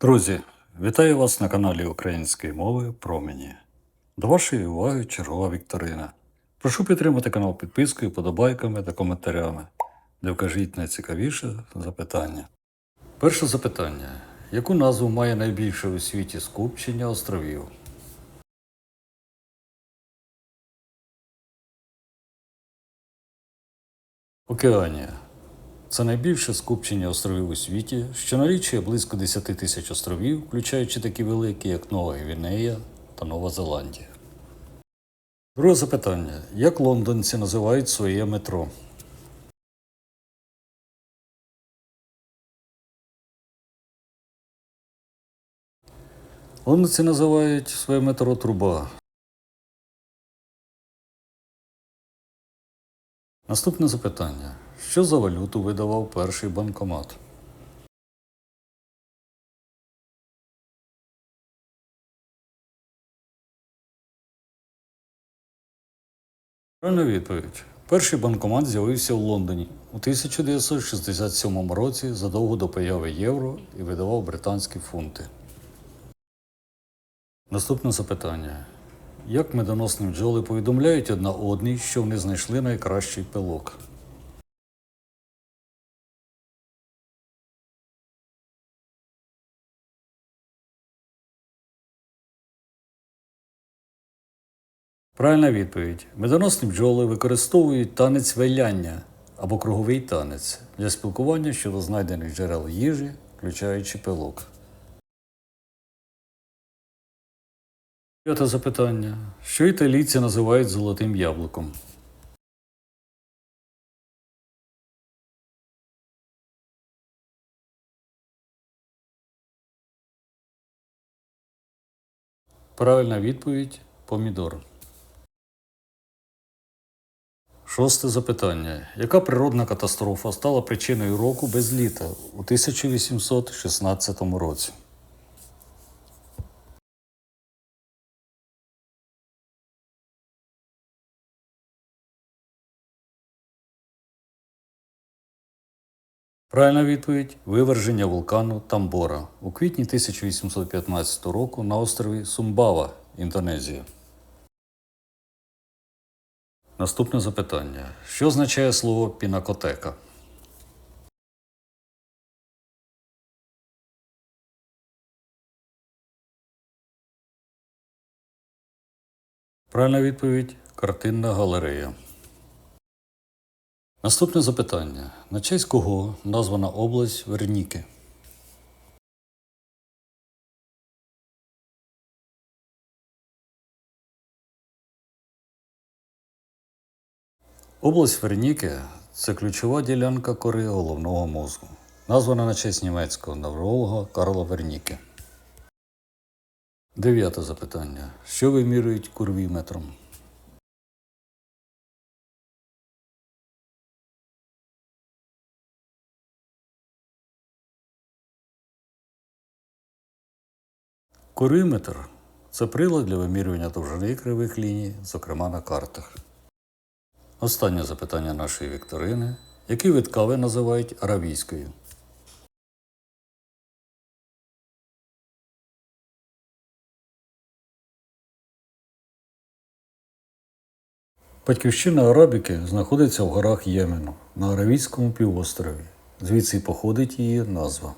Друзі, вітаю вас на каналі Української мови Промені. До вашої уваги чергова вікторина. Прошу підтримати канал підпискою, подобайками та коментарями, де вкажіть найцікавіше запитання. Перше запитання. Яку назву має найбільше у світі скупчення островів? Океанія. Це найбільше скупчення островів у світі, що налічує близько 10 тисяч островів, включаючи такі великі, як Нова Гвінея та Нова Зеландія. Друге запитання. Як лондонці називають своє метро? Лондонці називають своє метро труба. Наступне запитання. Що за валюту видавав перший банкомат? Правильна відповідь. Перший банкомат з'явився в Лондоні у 1967 році задовго до появи євро і видавав британські фунти. Наступне запитання. Як медоносні бджоли повідомляють одна одній, що вони знайшли найкращий пилок? Правильна відповідь. Медоносні бджоли використовують танець виляння або круговий танець для спілкування щодо знайдених джерел їжі, включаючи пилок. П'яте запитання. Що італійці називають золотим яблуком? Правильна відповідь помідор. Шосте запитання. Яка природна катастрофа стала причиною року без літа у 1816 році? Правильна відповідь виверження вулкану Тамбора у квітні 1815 року на острові Сумбава, Індонезія. Наступне запитання. Що означає слово пінакотека? Правильна відповідь картинна галерея. Наступне запитання. На честь кого названа область Верніки? Область Верніки це ключова ділянка кори головного мозку, названа на честь німецького невролога Карла Верніки. Дев'яте запитання. Що вимірюють курвіметром? Курвіметр це прилад для вимірювання довжини кривих ліній, зокрема на картах. Останнє запитання нашої вікторини. Який вид кави називають аравійською? Батьківщина арабіки знаходиться в горах Ємену на Аравійському півострові. Звідси походить її назва.